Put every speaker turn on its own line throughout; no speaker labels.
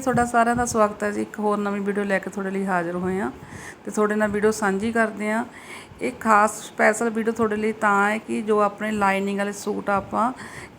ਵੀ ਤੁਹਾਡਾ ਸਾਰਿਆਂ ਦਾ ਸਵਾਗਤ ਹੈ ਜੀ। ਇੱਕ ਹੋਰ ਨਵੀਂ ਵੀਡੀਓ ਲੈ ਕੇ ਤੁਹਾਡੇ ਲਈ ਹਾਜ਼ਰ ਹੋਏ ਹਾਂ ਤੇ ਤੁਹਾਡੇ ਨਾਲ ਵੀਡੀਓ ਸਾਂਝੀ ਕਰਦੇ ਹਾਂ। ਇਹ ਖਾਸ ਸਪੈਸ਼ਲ ਵੀਡੀਓ ਤੁਹਾਡੇ ਲਈ ਤਾਂ ਹੈ ਕਿ ਜੋ ਆਪਣੇ ਲਾਈਨਿੰਗ ਵਾਲੇ ਸੂਟ ਆਪਾਂ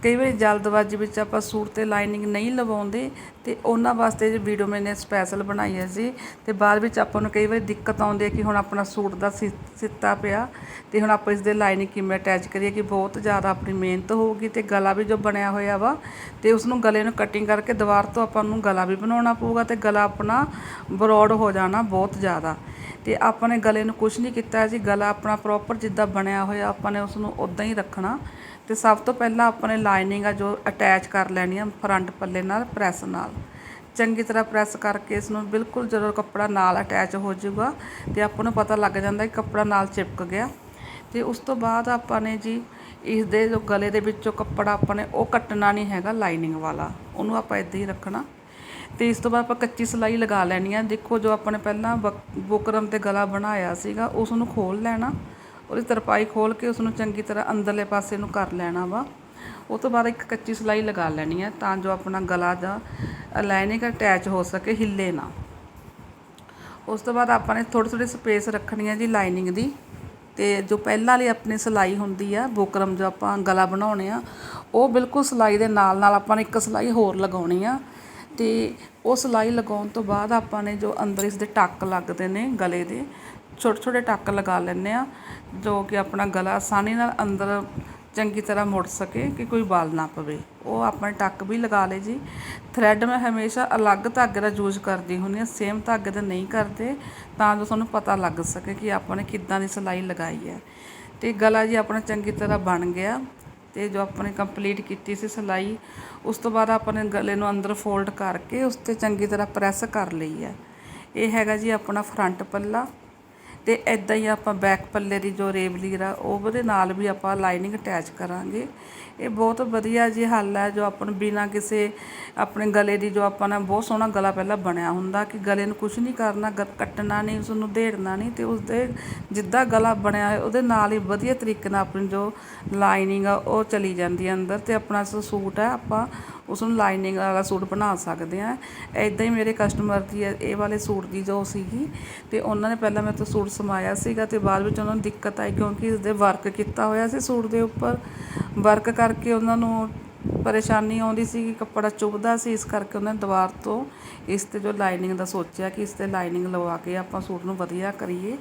ਕਈ ਵਾਰੀ ਜਲਦਬਾਜ਼ੀ ਵਿੱਚ ਆਪਾਂ ਸੂਟ ਤੇ ਲਾਈਨਿੰਗ ਨਹੀਂ ਲਵਾਉਂਦੇ ਅਤੇ ਉਹਨਾਂ ਵਾਸਤੇ ਜੇ ਵੀਡੀਓ ਮੈਨੇ ਸਪੈਸ਼ਲ ਬਣਾਈ ਹੈ ਜੀ। ਅਤੇ ਬਾਅਦ ਵਿੱਚ ਆਪਾਂ ਨੂੰ ਕਈ ਵਾਰੀ ਦਿੱਕਤ ਆਉਂਦੀ ਹੈ ਕਿ ਹੁਣ ਆਪਣਾ ਸੂਟ ਦਾ ਸਿ- ਸਿੱਤਾ ਪਿਆ ਅਤੇ ਹੁਣ ਆਪਾਂ ਇਸ ਦੇ ਲਾਈਨਿੰਗ ਕਿਵੇਂ ਅਟੈਚ ਕਰੀਏ ਕਿ ਬਹੁਤ ਜ਼ਿਆਦਾ ਆਪਣੀ ਮਿਹਨਤ ਹੋਊਗੀ ਅਤੇ ਗਲਾ ਵੀ ਜੋ ਬਣਿਆ ਹੋਇਆ ਵਾ ਅਤੇ ਉਸ ਨੂੰ ਗਲੇ ਨੂੰ ਕਟਿੰਗ ਕਰਕੇ ਦੁਬਾਰ ਤੋਂ ਆਪਾਂ ਨੂੰ ਗਲਾ ਵੀ ਬਣਾਉਣਾ ਪਊਗਾ ਅਤੇ ਗਲਾ ਆਪਣਾ ਬਰੋਡ ਹੋ ਜਾਣਾ ਬਹੁਤ ਜ਼ਿਆਦਾ। ਅਤੇ ਆਪਾਂ ਨੇ ਗਲੇ ਨੂੰ ਕੁਛ ਨਹੀਂ ਕੀਤਾ, ਜੀ ਗਲਾ ਆਪਣਾ ਪ੍ਰੋਪਰ ਜਿੱਦਾਂ ਬਣਿਆ ਹੋਇਆ, ਆਪਾਂ ਨੇ ਉਸ ਨੂੰ ਉਦਾਂ ਹੀ ਰੱਖਣਾ। ਅਤੇ ਸਭ ਤੋਂ ਪਹਿਲਾਂ ਆਪਾਂ ਨੇ ਲਾਈਨਿੰਗ ਆ ਜੋ ਅਟੈਚ ਕਰ ਲੈਣੀ ਆ ਫਰੰਟ ਪੱਲੇ ਨਾਲ ਪ੍ਰੈਸ ਨਾਲ। ਚੰਗੀ ਤਰ੍ਹਾਂ ਪ੍ਰੈਸ ਕਰਕੇ ਇਸ ਨੂੰ ਬਿਲਕੁਲ ਜਦੋਂ ਕੱਪੜਾ ਨਾਲ ਅਟੈਚ ਹੋ ਜਾਊਗਾ ਅਤੇ ਆਪਾਂ ਨੂੰ ਪਤਾ ਲੱਗ ਜਾਂਦਾ ਕਿ ਕੱਪੜਾ ਨਾਲ ਚਿਪਕ ਗਿਆ। ਅਤੇ ਉਸ ਤੋਂ ਬਾਅਦ ਆਪਾਂ ਨੇ ਜੀ ਇਸ ਦੇ ਜੋ ਗਲੇ ਦੇ ਵਿੱਚੋਂ ਕੱਪੜਾ ਆਪਾਂ ਨੇ ਉਹ ਕੱਟਣਾ ਨਹੀਂ ਹੈਗਾ ਲਾਈਨਿੰਗ ਵਾਲਾ। ਉਹਨੂੰ ਆਪਾਂ ਇਦਾਂ ਹੀ ਰੱਖਣਾ। ਅਤੇ ਇਸ ਤੋਂ ਬਾਅਦ ਆਪਾਂ ਕੱਚੀ ਸਿਲਾਈ ਲਗਾ ਲੈਣੀ ਆ। ਦੇਖੋ ਜੋ ਆਪਾਂ ਨੇ ਪਹਿਲਾਂ ਬਕ- ਬੁਕਰਮ ਤੇ ਗਲਾ ਬਣਾਇਆ ਸੀਗਾ, ਉਸ ਨੂੰ ਖੋਲ ਲੈਣਾ ਉਹਦੀ ਤਰਪਾਈ ਖੋਲ ਕੇ ਉਸ ਨੂੰ ਚੰਗੀ ਤਰ੍ਹਾਂ ਅੰਦਰਲੇ ਪਾਸੇ ਨੂੰ ਕਰ ਲੈਣਾ ਵਾ। ਉਹ ਤੋਂ ਬਾਅਦ ਇੱਕ ਕੱਚੀ ਸਿਲਾਈ ਲਗਾ ਲੈਣੀ ਹੈ ਤਾਂ ਜੋ ਆਪਣਾ ਗਲਾ ਦਾ ਲਾਈਨਿੰਗ ਅਟੈਚ ਹੋ ਸਕੇ, ਹਿੱਲੇ ਨਾ। ਉਸ ਤੋਂ ਬਾਅਦ ਆਪਾਂ ਨੇ ਥੋੜੀ ਥੋੜੀ ਸਪੇਸ ਰੱਖਣੀ ਹੈ ਜੀ ਲਾਈਨਿੰਗ ਦੀ। ਤੇ ਜੋ ਪਹਿਲਾਂ ਵਾਲੀ ਆਪਣੀ ਸਿਲਾਈ ਹੁੰਦੀ ਆ, ਬੁਕਰਮ ਜੋ ਆਪਾਂ ਗਲਾ ਬਣਾਉਣੇ ਆ, ਉਹ ਬਿਲਕੁਲ ਸਿਲਾਈ ਦੇ ਨਾਲ ਨਾਲ ਆਪਾਂ ਨੇ ਇੱਕ ਸਿਲਾਈ ਹੋਰ ਲਗਾਉਣੀ ਆ। ਅਤੇ ਉਹ ਸਿਲਾਈ ਲਗਾਉਣ ਤੋਂ ਬਾਅਦ ਆਪਾਂ ਨੇ ਜੋ ਅੰਦਰ ਇਸ ਦੇ ਟੱਕ ਲੱਗਦੇ ਨੇ ਗਲੇ ਦੇ ਛੋਟੇ ਛੋਟੇ ਟੱਕ ਲਗਾ ਲੈਂਦੇ ਹਾਂ, ਜੋ ਕਿ ਆਪਣਾ ਗਲਾ ਆਸਾਨੀ ਨਾਲ ਅੰਦਰ ਚੰਗੀ ਤਰ੍ਹਾਂ ਮੁੜ ਸਕੇ ਕਿ ਕੋਈ ਵਾਲ ਨਾ ਪਵੇ। ਉਹ ਆਪਣੇ ਟੱਕ ਵੀ ਲਗਾ ਲਏ ਜੀ। ਥਰੈਡ ਮੈਂ ਹਮੇਸ਼ਾ ਅਲੱਗ ਧਾਗੇ ਦਾ ਯੂਜ਼ ਕਰਦੀ ਹੁੰਦੀ ਹਾਂ ਸੇਮ ਧਾਗੇ ਦਾ ਨਹੀਂ ਕਰਦੇ, ਤਾਂ ਜੋ ਤੁਹਾਨੂੰ ਪਤਾ ਲੱਗ ਸਕੇ ਕਿ ਆਪਾਂ ਨੇ ਕਿੱਦਾਂ ਦੀ ਸਿਲਾਈ ਲਗਾਈ ਹੈ। ਤੇ ਗਲਾ ਜੀ ਆਪਣਾ ਚੰਗੀ ਤਰ੍ਹਾਂ ਬਣ ਗਿਆ। ਤੇ ਜੋ ਆਪਾਂ ਨੇ ਕੰਪਲੀਟ ਕੀਤੀ ਸੀ ਸਿਲਾਈ, ਉਸ ਤੋਂ ਬਾਅਦ ਆਪਾਂ ਨੇ ਗਲੇ ਨੂੰ ਅੰਦਰ ਫੋਲਡ ਕਰਕੇ ਉਸ ਤੇ ਚੰਗੀ ਤਰ੍ਹਾਂ ਪ੍ਰੈਸ ਕਰ ਲਈ ਹੈ। ਇਹ ਹੈਗਾ ਜੀ ਆਪਣਾ ਫਰੰਟ ਪੱਲਾ। ਅਤੇ ਇੱਦਾਂ ਹੀ ਆਪਾਂ ਬੈਕ ਪੱਲੇ ਦੀ ਜੋ ਰੇਵਲੀਰ ਆ ਉਹਦੇ ਨਾਲ ਵੀ ਆਪਾਂ ਲਾਈਨਿੰਗ ਅਟੈਚ ਕਰਾਂਗੇ। ਇਹ ਬਹੁਤ ਵਧੀਆ ਜੀ ਹੱਲ ਹੈ ਜੋ ਆਪਾਂ ਨੂੰ ਬਿਨਾਂ ਕਿਸੇ ਆਪਣੇ ਗਲੇ ਦੀ ਜੋ ਆਪਾਂ ਨੇ ਬਹੁਤ ਸੋਹਣਾ ਗਲਾ ਪਹਿਲਾਂ ਬਣਿਆ ਹੁੰਦਾ ਕਿ ਗਲੇ ਨੂੰ ਕੁਝ ਨਹੀਂ ਕਰਨਾ, ਗ- ਕੱਟਣਾ ਨਹੀਂ ਉਸ ਨੂੰ ਦੇੜਨਾ ਨਹੀਂ ਤੇ ਉਸਦੇ ਜਿੱਦਾਂ ਗਲਾ ਬਣਿਆ ਹੈ ਉਹਦੇ ਨਾਲ ਹੀ ਵਧੀਆ ਤਰੀਕੇ ਨਾਲ ਆਪਣੀ ਜੋ ਲਾਈਨਿੰਗ ਆ, ਉਹ ਚਲੀ ਜਾਂਦੀ ਹੈ ਅੰਦਰ ਤੇ ਆਪਣਾ ਜੋ ਸੂਟ ਹੈ ਆਪਾਂ ਉਸ ਨੂੰ ਲਾਈਨਿੰਗ ਵਾਲਾ ਸੂਟ ਬਣਾ ਸਕਦੇ ਆ। ਐਦਾਂ ਹੀ ਮੇਰੇ ਕਸਟਮਰ ਦੀ ਇਹ ਇਹ ਵਾਲੇ ਸੂਟ ਦੀ ਜੋ ਸੀਗੀ ਤੇ ਉਹਨਾਂ ਨੇ ਪਹਿਲਾਂ ਮੇਰੇ ਤੋਂ ਸੂਟ ਸਮਾਇਆ ਸੀਗਾ ਤੇ ਬਾਅਦ ਵਿੱਚ ਉਹਨਾਂ ਨੂੰ ਦਿੱਕਤ ਆਈ ਕਿਉਂਕਿ ਇਸ ਦੇ ਵਰਕ ਕੀਤਾ ਹੋਇਆ ਸੀ ਸੂਟ ਦੇ ਉੱਪਰ। ਵਰਕ ਕਰਕੇ ਉਹਨਾਂ ਨੂੰ ਪਰੇਸ਼ਾਨੀ ਆਉਂਦੀ ਸੀ ਕਿ ਕੱਪੜਾ ਚੁਭਦਾ ਸੀ, ਇਸ ਕਰਕੇ ਉਹਨਾਂ ਨੇ ਦੁਬਾਰ ਤੋਂ ਇਸ ਤੇ ਜੋ ਲਾਈਨਿੰਗ ਦਾ ਸੋਚਿਆ ਕਿ ਇਸ ਤੇ ਲਾਈਨਿੰਗ ਲਵਾ ਕੇ ਆਪਾਂ ਸੂਟ ਨੂੰ ਵਧੀਆ ਕਰੀਏ।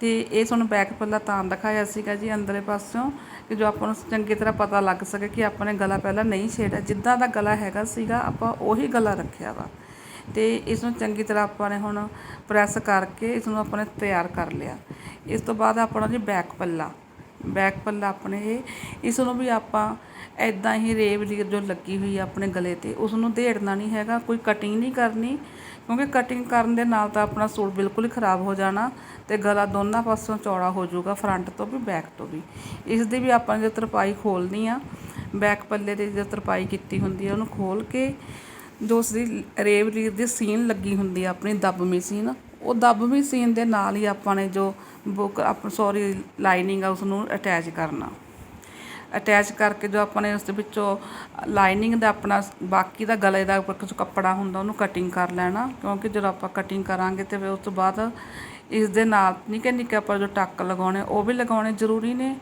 ਤੇ ਇਹ ਤੁਹਾਨੂੰ ਬੈਕ ਪੱਲਾ ਤਾਂ ਦਿਖਾਇਆ ਸੀਗਾ ਜੀ ਅੰਦਰਲੇ ਪਾਸਿਓਂ ਕਿ ਜੋ ਆਪਾਂ ਨੂੰ ਚੰਗੀ ਤਰ੍ਹਾਂ ਪਤਾ ਲੱਗ ਸਕੇ ਕਿ ਆਪਾਂ ਨੇ ਗਲਾ ਪਹਿਲਾਂ ਨਹੀਂ ਛੇੜਿਆ। ਜਿੱਦਾਂ ਦਾ ਗਲਾ ਹੈਗਾ ਸੀਗਾ, ਆਪਾਂ ਉਹੀ ਗਲਾ ਰੱਖਿਆ ਵਾ। ਅਤੇ ਇਸ ਨੂੰ ਚੰਗੀ ਤਰ੍ਹਾਂ ਆਪਾਂ ਨੇ ਹੁਣ ਪ੍ਰੈਸ ਕਰਕੇ ਇਸ ਨੂੰ ਆਪਾਂ ਨੇ ਤਿਆਰ ਕਰ ਲਿਆ। ਇਸ ਤੋਂ ਬਾਅਦ ਆਪਣਾ ਜੀ ਬੈਕ ਪੱਲਾ। ਬੈਕ ਪੱਲਾ ਆਪਣੇ ਇਹ ਇਸ ਨੂੰ ਵੀ ਆਪਾਂ ਐਦਾਂ ਹੀ ਰੇਵ ਲੀਰ ਜੋ ਲੱਗੀ ਹੋਈ ਆ ਆਪਣੇ ਗਲੇ ਤੇ ਉਸ ਨੂੰ ਦੇੜਨਾ ਨਹੀਂ ਹੈਗਾ, ਕੋਈ ਕਟਿੰਗ ਨਹੀਂ ਕਰਨੀ, ਕਿਉਂਕਿ ਕਟਿੰਗ ਕਰਨ ਦੇ ਨਾਲ ਤਾਂ ਆਪਣਾ ਸੂਟ ਬਿਲਕੁਲ ਹੀ ਖਰਾਬ ਹੋ ਜਾਣਾ ਤੇ ਗਲਾ ਦੋਨਾਂ ਪਾਸਿਓਂ ਚੌੜਾ ਹੋ ਜਾਊਗਾ ਫਰੰਟ ਤੋਂ ਵੀ ਬੈਕ ਤੋਂ ਵੀ। ਇਸ ਦੀ ਵੀ ਆਪਾਂ ਜੇ ਤਰਪਾਈ ਖੋਲਣੀ ਆ, ਬੈਕ ਪੱਲੇ ਦੀ ਜੋ ਤਰਪਾਈ ਕੀਤੀ ਹੁੰਦੀ ਆ, ਉਹਨੂੰ ਖੋਲ ਕੇ ਜੋ ਉਸਦੀ ਰੇਵ ਲੀਰ ਦੀ ਸੀਨ ਲੱਗੀ ਹੁੰਦੀ ਆ, ਆਪਣੀ ਦੱਬਵੀਂ ਸੀਨ, ਉਹ ਦੱਬਵੀਂ ਸੀਨ ਦੇ ਨਾਲ ਹੀ ਆਪਾਂ ਨੇ ਜੋ ਬੁੱਕ, ਆਪ ਸੌਰੀ ਲਾਈਨਿੰਗ ਆ ਉਸ ਨੂੰ ਅਟੈਚ ਕਰਨਾ। ਅਟੈਚ ਕਰਕੇ ਜੋ ਆਪਾਂ ਨੇ ਉਸ ਦੇ ਵਿੱਚੋਂ ਲਾਈਨਿੰਗ ਦਾ ਆਪਣਾ ਬਾਕੀ ਦਾ ਗਲੇ ਦਾ ਕੁਝ ਕੱਪੜਾ ਹੁੰਦਾ, ਉਹਨੂੰ ਕਟਿੰਗ ਕਰ ਲੈਣਾ, ਕਿਉਂਕਿ ਜਦੋਂ ਆਪਾਂ ਕਟਿੰਗ ਕਰਾਂਗੇ ਤੇ ਫਿਰ ਉਸ ਤੋਂ ਬਾਅਦ ਇਸ ਦੇ ਨਾਲ ਨਿੱਕੇ ਨਿੱਕੇ ਆਪਾਂ ਜੋ ਟੱਕ ਲਗਾਉਣੇ, ਉਹ ਵੀ ਲਗਾਉਣੇ ਜ਼ਰੂਰੀ ਨੇ,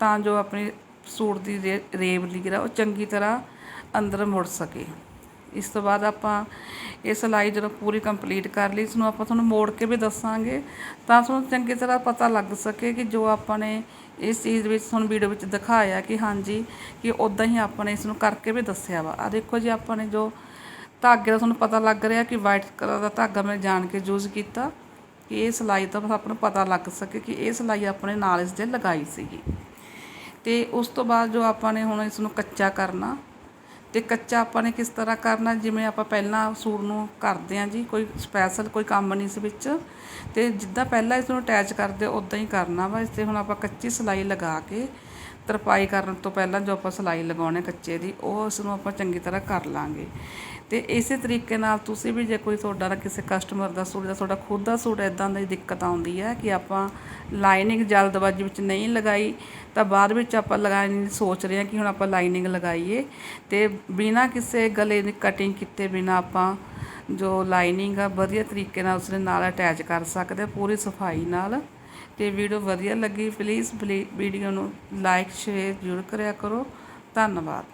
ਤਾਂ ਜੋ ਆਪਣੀ ਸੂਟ ਦੀ ਰੇ- ਰੇਵ ਲੀਰ ਆ, ਉਹ ਚੰਗੀ ਤਰ੍ਹਾਂ ਅੰਦਰ ਮੁੜ ਸਕੇ। ਇਸ ਤੋਂ ਬਾਅਦ ਆਪਾਂ ਇਹ ਸਿਲਾਈ ਜਦੋਂ ਪੂਰੀ ਕੰਪਲੀਟ ਕਰ ਲਈ, ਇਸ ਨੂੰ ਆਪਾਂ ਤੁਹਾਨੂੰ ਮੋੜ ਕੇ ਵੀ ਦੱਸਾਂਗੇ, ਤਾਂ ਤੁਹਾਨੂੰ ਚੰਗੀ ਤਰ੍ਹਾਂ ਪਤਾ ਲੱਗ ਸਕੇ ਕਿ ਜੋ ਆਪਾਂ ਨੇ ਇਸ ਚੀਜ਼ ਵਿੱਚ ਤੁਹਾਨੂੰ ਵੀਡੀਓ ਵਿੱਚ ਦਿਖਾਇਆ ਕਿ ਹਾਂਜੀ, ਕਿ ਉਦਾਂ ਹੀ ਆਪਾਂ ਨੇ ਇਸ ਨੂੰ ਕਰਕੇ ਵੀ ਦੱਸਿਆ ਵਾ। ਆ ਦੇਖੋ ਜੀ, ਆਪਾਂ ਨੇ ਜੋ ਧਾਗੇ ਦਾ ਤੁਹਾਨੂੰ ਪਤਾ ਲੱਗ ਰਿਹਾ ਕਿ ਵਾਈਟ ਕਲਰ ਦਾ ਧਾਗਾ ਮੈਂ ਜਾਣ ਕੇ ਯੂਜ਼ ਕੀਤਾ, ਕਿ ਇਹ ਸਿਲਾਈ ਤੋਂ ਆਪਾਂ ਨੂੰ ਪਤਾ ਲੱਗ ਸਕੇ ਕਿ ਇਹ ਸਿਲਾਈ ਆਪਣੇ ਨਾਲ ਇਸ ਦੇ ਲਗਾਈ ਸੀਗੀ। ਤੇ ਉਸ ਤੋਂ ਬਾਅਦ ਜੋ ਆਪਾਂ ਨੇ ਹੁਣ ਇਸ ਨੂੰ ਕੱਚਾ ਕਰਨਾ ਅਤੇ ਕੱਚਾ ਆਪਾਂ ਨੇ ਕਿਸ ਤਰ੍ਹਾਂ ਕਰਨਾ, ਜਿਵੇਂ ਆਪਾਂ ਪਹਿਲਾਂ ਸੂਟ ਨੂੰ ਕਰਦੇ ਹਾਂ ਜੀ, ਕੋਈ ਸਪੈਸ਼ਲ ਕੋਈ ਕੰਮ ਨਹੀਂ ਇਸ ਵਿੱਚ ਅਤੇ ਜਿੱਦਾਂ ਪਹਿਲਾਂ ਇਸ ਨੂੰ ਅਟੈਚ ਕਰਦੇ ਉੱਦਾਂ ਹੀ ਕਰਨਾ ਵਾ, ਇਸ ਤੇ ਹੁਣ ਆਪਾਂ ਕੱਚੀ ਸਿਲਾਈ ਲਗਾ ਕੇ ਤਰਪਾਈ ਕਰਨ ਤੋਂ ਪਹਿਲਾਂ ਜੋ ਆਪਾਂ ਸਿਲਾਈ ਲਗਾਉਣੇ ਕੱਚੇ ਦੀ, ਉਹ ਉਸ ਨੂੰ ਆਪਾਂ ਚੰਗੀ ਤਰ੍ਹਾਂ ਕਰ ਲਾਂਗੇ। ਤੇ ਇਸੇ ਤਰੀਕੇ ਨਾਲ ਤੁਸੀਂ ਵੀ ਜੇ ਕੋਈ ਤੁਹਾਡਾ ਨਾ ਕਿਸੇ ਕਸਟਮਰ ਦਾ ਸੂਟ ਜਾਂ ਤੁਹਾਡਾ ਖੁਦ ਦਾ ਸੂਟ ਇਦਾਂ ਦੀ ਦਿੱਕਤ ਆਉਂਦੀ ਹੈ ਕਿ ਆਪਾਂ ਲਾਈਨਿੰਗ ਜਲਦਬਾਜ਼ੀ ਵਿੱਚ ਨਹੀਂ ਲਗਾਈ, ਤਾਂ ਬਾਅਦ ਵਿੱਚ ਆਪਾਂ ਲਗਾਉਣ ਦੀ ਸੋਚ ਰਹੇ ਹਾਂ ਕਿ ਹੁਣ ਆਪਾਂ ਲਾਈਨਿੰਗ ਲਗਾਈਏ। ਤੇ ਬਿਨਾਂ ਕਿਸੇ ਗਲੇ ਦੀ ਕਟਿੰਗ ਕੀਤੇ ਬਿਨਾਂ ਆਪਾਂ ਜੋ ਲਾਈਨਿੰਗ ਆ, ਵਧੀਆ ਤਰੀਕੇ ਨਾਲ ਉਸਦੇ ਨਾਲ ਅਟੈਚ ਕਰ ਸਕਦੇ ਪੂਰੀ ਸਫ਼ਾਈ ਨਾਲ। ਤੇ ਵੀਡੀਓ ਵਧੀਆ ਲੱਗੀ ਪਲੀਜ਼ ਵੀਡੀਓ ਨੂੰ ਲਾਈਕ ਸ਼ੇਅਰ ਜ਼ਰੂਰ ਕਰਿਆ ਕਰੋ। ਧੰਨਵਾਦ।